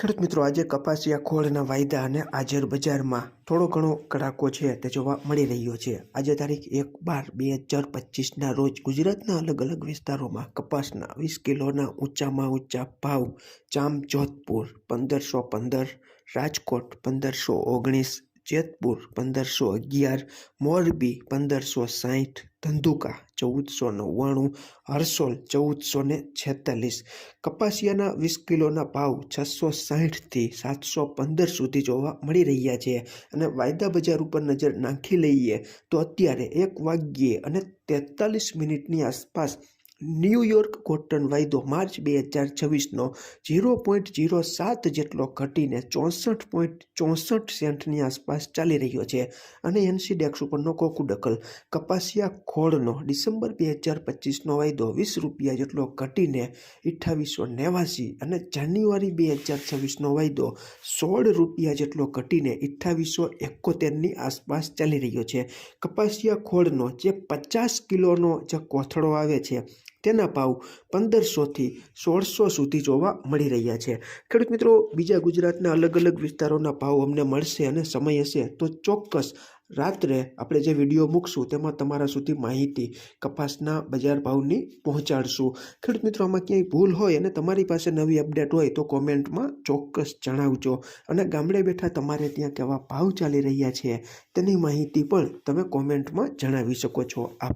ખેડૂત મિત્રો, આજે કપાસિયા ખોળના વાયદા અને હાજર બજારમાં થોડો ઘણો કડાકો છે તે જોવા મળી રહ્યો છે. આજે તારીખ એક બાર બે હજાર પચીસના રોજ ગુજરાતના અલગ અલગ વિસ્તારોમાં કપાસના વીસ કિલોના ઊંચામાં ઊંચા ભાવ જામ જોધપુર પંદરસો પંદર, રાજકોટ પંદરસો ઓગણીસ જેતપુર પંદરસો અગિયાર, મોરબી પંદરસો સાહીઠ ધંધુકા ચૌદસો નવ્વાણું, હરસોલ ચૌદસો ને છેતાલીસ, કપાસિયાના વીસ કિલોના ભાવ છસો સાહીઠથી સાતસો પંદર સુધી જોવા મળી રહ્યા છે અને વાયદા બજાર ઉપર નજર નાખી લઈએ તો અત્યારે એક વાગ્યે અને તેતાલીસ મિનિટની આસપાસ ન્યૂયોર્ક કોટન વાયદો માર્ચ બે હજાર છવ્વીસનો ઝીરો પોઈન્ટ ઝીરો સાત જેટલો ઘટીને ચોસઠ પોઈન્ટ ચોસઠ સેન્ટની આસપાસ ચાલી રહ્યો છે અને એનસીડેક્સ ઉપરનો કોકુડકલ કપાસિયા ખોળનો ડિસેમ્બર બે હજાર પચીસનો વાયદો વીસ રૂપિયા જેટલો ઘટીને અઠ્ઠાવીસો નેવાસી અને જાન્યુઆરી બે હજાર છવ્વીસનો વાયદો સોળ રૂપિયા જેટલો ઘટીને અઠ્ઠાવીસો એકોતેરની આસપાસ ચાલી રહ્યો છે. કપાસિયા ખોળનો જે પચાસ કિલોનો જે કોથળો આવે છે તેના ભાવ પંદરસોથી સોળસો સુધી જોવા મળી રહ્યા છે. ખેડૂત મિત્રો, બીજા ગુજરાતના અલગ અલગ વિસ્તારોના ભાવ અમને મળશે અને સમય હશે તો ચોક્કસ રાત્રે આપણે જે વીડિયો મૂકશું તેમાં તમારા સુધી માહિતી કપાસના બજાર ભાવની પહોંચાડશું. ખેડૂત મિત્રો, આમાં ક્યાંય ભૂલ હોય અને તમારી પાસે નવી અપડેટ હોય તો કોમેન્ટમાં ચોક્કસ જણાવજો અને ગામડે બેઠા તમારે ત્યાં કેવા ભાવ ચાલી રહ્યા છે તેની માહિતી પણ તમે કોમેન્ટમાં જણાવી શકો છો. આભાર.